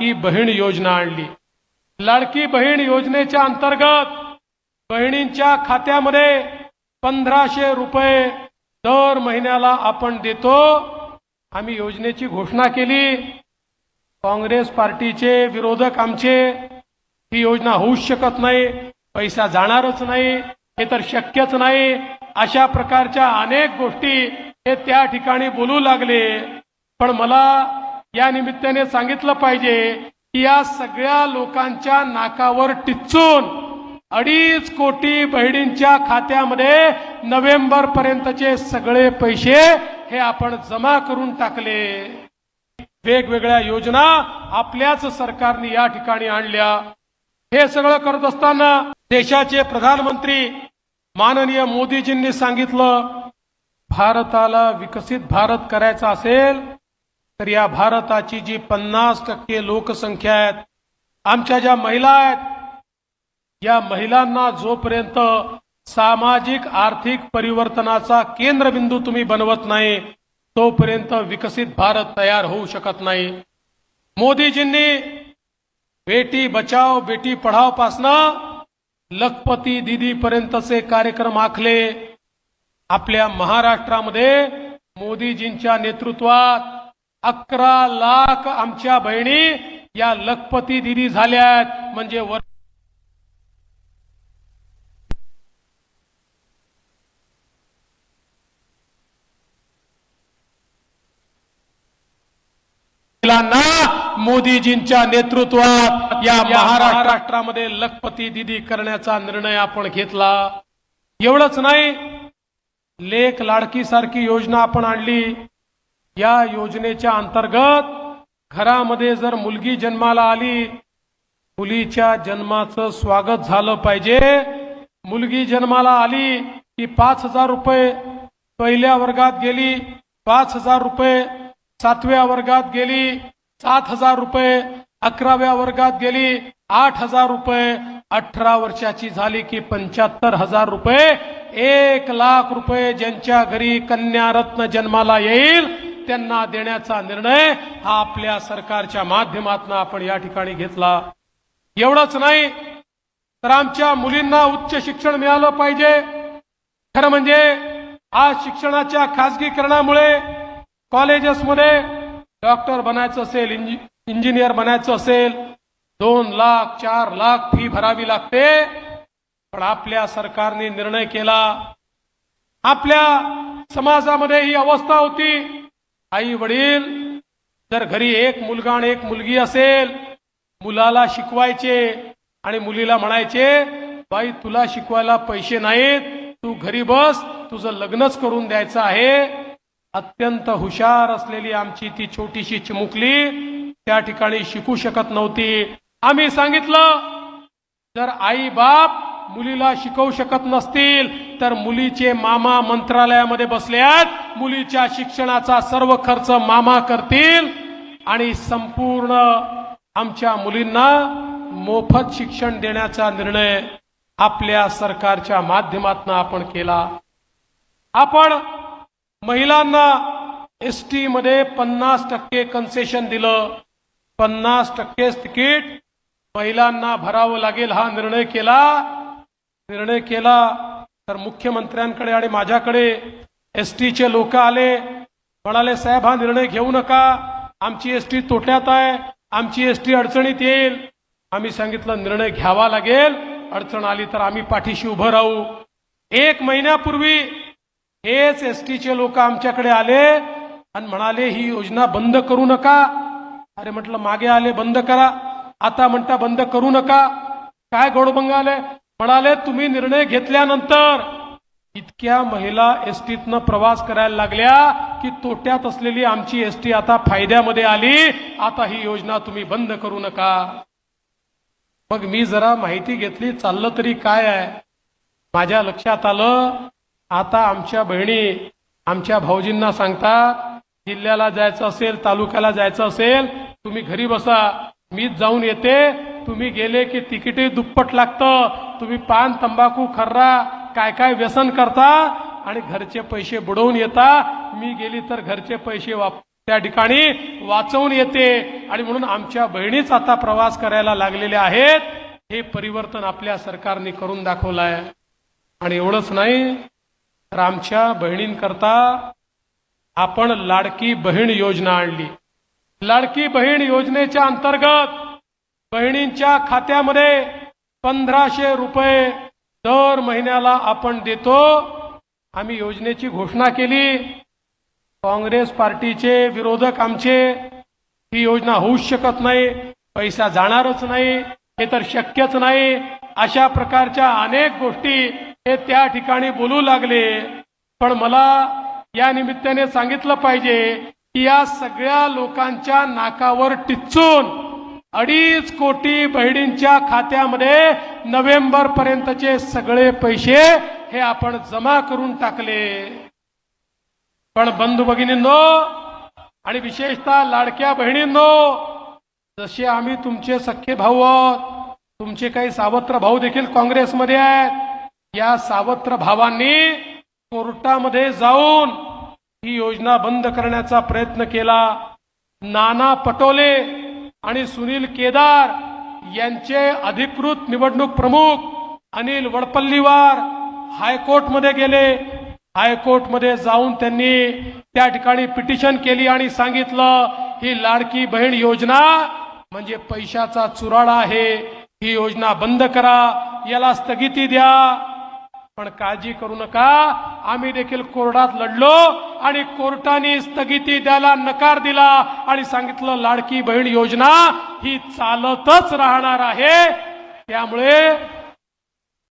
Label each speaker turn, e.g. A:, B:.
A: लाडकी बहीण योजना आणली. लाडकी बहीण योजनेच्या अंतर्गत बहिणींच्या खात्यामध्ये पंधराशे रुपये दर महिन्याला आपण देतो. आम्ही योजनेची घोषणा केली. काँग्रेस पार्टीचे विरोधक आमचे ही योजना होऊच शकत नाही पैसा जाणारच नाही हे तर शक्यच नाही. अशा प्रकारच्या अनेक गोष्टी हे त्या ठिकाणी बोलू लागले. पण मला या निमित्ताने सांगितलं पाहिजे की या सगळ्या लोकांच्या नाकावर टिचून अडीच कोटी बहिणींच्या खात्यामध्ये नोव्हेंबर पर्यंतचे सगळे पैसे हे आपण जमा करून टाकले. वेगवेगळ्या योजना आपल्याच सरकारने या ठिकाणी आणल्या. हे सगळं करत असताना देशाचे प्रधानमंत्री माननीय मोदीजींनी सांगितलं भारताला विकसित भारत करायचा असेल तर या भारताची जी पन्नास टक्के लोकसंख्या आहेत आमच्या ज्या महिला आहेत या महिलांना जोपर्यंत सामाजिक आर्थिक परिवर्तनाचा केंद्रबिंदू तुम्ही बनवत नाही तोपर्यंत विकसित भारत तयार होऊ शकत नाही. मोदीजींनी बेटी बचाव बेटी पढाव पासनं लखपती दिदीपर्यंतचे कार्यक्रम आखले. आपल्या महाराष्ट्रामध्ये मोदीजींच्या नेतृत्वात अकरा लाख आमच्या बहिणी या लखपती दिदी झाल्यात. म्हणजे वर मोदीजींच्या नेतृत्वात या महाराष्ट्रामध्ये लखपती दिदी करण्याचा निर्णय आपण घेतला. एवढंच नाही लेख लाडकी सारखी योजना आपण आणली. या योजनेच्या अंतर्गत घरामध्ये जर मुलगी जन्माला आली मुलीच्या जन्माचं स्वागत झालं पाहिजे. मुलगी जन्माला आली की पाच हजार रुपये पहिल्या वर्गात गेली पाच हजार रुपये सातव्या वर्गात गेली सात हजार रुपये अकराव्या वर्गात गेली आठ हजार रुपये अठरा वर्षाची झाली की पंच्याहत्तर हजार रुपये एक लाख रुपये ज्यांच्या घरी कन्या रत्न जन्माला येईल त्यांना देण्याचा निर्णय हा आपल्या सरकारच्या माध्यमातून आपण या ठिकाणी घेतला. एवढंच नाही तर आमच्या मुलींना उच्च शिक्षण मिळालं पाहिजे. खरं म्हणजे आज शिक्षणाच्या खासगीकरणामुळे कॉलेजेसमध्ये डॉक्टर बनायचं असेल इंजि इंजिनियर बनायचं असेल दोन लाख चार लाख फी भरावी लागते. पण आपल्या सरकारने निर्णय केला. आपल्या समाजामध्ये ही अवस्था होती. आई वडील जर घरी एक मुलगा आणि एक मुलगी असेल मुलाला शिकवायचे आणि मुलीला म्हणायचे बाई तुला शिकवायला पैसे नाहीत तू घरी बस तुझं लग्नच करून द्यायचं आहे. अत्यंत हुशार असलेली आमची ती छोटीशी चिमुकली त्या ठिकाणी शिकू शकत नव्हती. आम्ही सांगितलं जर आई बाप मुलीला शिकवू शकत नसतील तर मुलीचे मामा मंत्रालयामध्ये बसल्यात मुलीच्या शिक्षणाचा सर्व खर्च मामा करतील. आणि संपूर्ण आमच्या मुलींना मोफत शिक्षण देण्याचा निर्णय आपल्या सरकारच्या माध्यमातून आपण केला. आपण महिलांना एस टी मध्ये पन्नास टक्के कन्सेशन दिलं. पन्नास टक्केच तिकीट. महिलांना भरावं लागेल हा निर्णय केला. निर्णय केला तर मुख्यमंत्र्यांकडे आणि माझ्याकडे एस टीचे लोक आले. म्हणाले साहेब हा निर्णय घेऊ नका. आमची एस टी तोट्यात आहे. आमची एस टी अडचणीत येईल. आम्ही सांगितलं निर्णय घ्यावा लागेल. अडचण आली तर आम्ही पाठीशी उभं राहू. एक महिन्यापूर्वी हेच एस टीचे लोक आमच्याकडे आले आणि म्हणाले ही योजना बंद करू नका. अरे म्हटलं मागे आले बंद करा. आता म्हणता बंद करू नका. काय गोडबंग आले म्हणाले तुम्ही निर्णय घेतल्यानंतर इतक्या महिला एस टीतनं प्रवास करायला लागल्या की तोट्यात असलेली आमची एस टी आता फायद्यामध्ये आली. आता ही योजना तुम्ही बंद करू नका. मग मी जरा माहिती घेतली चाललं तरी काय आहे? माझ्या लक्षात आलं आता आमच्या बहिणी आमच्या भाऊजींना सांगतात जिल्ह्याला जायचं असेल तालुक्याला जायचं असेल तुम्ही घरी बसा मीच जाऊन येते तुम्ही गेले की तिकीटही दुप्पट लागतं. तुम्ही पान तंबाखू खर्रा काय काय व्यसन करता आणि घरचे पैसे बुडवून येता. मी गेली तर घरचे पैसे वाप त्या ठिकाणी वाचवून येते. आणि म्हणून आमच्या बहिणीच आता प्रवास करायला लागलेल्या आहेत. हे परिवर्तन आपल्या सरकारने करून दाखवलं आहे आणि एवढंच नाही तर आमच्या बहिणींकरता आपण लाडकी बहीण योजना आणली. लाडकी बहीण योजनेच्या अंतर्गत बहिणींच्या खात्यामध्ये पंधराशे रुपये दर महिन्याला आपण देतो. आम्ही योजनेची घोषणा केली. काँग्रेस पार्टीचे विरोधक आमचे ही योजना होऊच शकत नाही पैसा जाणारच नाही हे तर शक्यच नाही. अशा प्रकारच्या अनेक गोष्टी हे त्या ठिकाणी बोलू लागले. पण मला या निमित्ताने सांगितलं पाहिजे की या सगळ्या लोकांच्या नाकावर टिचून अडीच कोटी बहिणींच्या खात्यामध्ये नोव्हेंबर पर्यंतचे सगळे पैसे हे आपण जमा करून टाकले. पण बंधू भगिनींनो आणि विशेषतः लाडक्या बहिणींनो जसे आम्ही तुमचे सख्खे भाऊ आहोत तुमचे काही सावत्र भाऊ देखील काँग्रेसमध्ये आहेत या सावत्र भावांनी कोर्टामध्ये जाऊन ही योजना बंद करण्याचा प्रयत्न केला. नाना पटोले आणि सुनील केदार यांचे अधिकृत निवडणूक प्रमुख अनिल वडपल्लीवार हायकोर्टमध्ये गेले. हायकोर्टमध्ये जाऊन त्यांनी त्या ठिकाणी पिटिशन केली आणि सांगितलं ही लाडकी बहीण योजना म्हणजे पैशाचा चुराडा आहे. ही योजना बंद करा. याला स्थगिती द्या. पण काळजी करू नका. आम्ही देखील कोर्टात लढलो आणि कोर्टाने स्थगिती द्यायला नकार दिला आणि सांगितलं लाडकी बहीण योजना ही चालतच राहणार आहे. त्यामुळे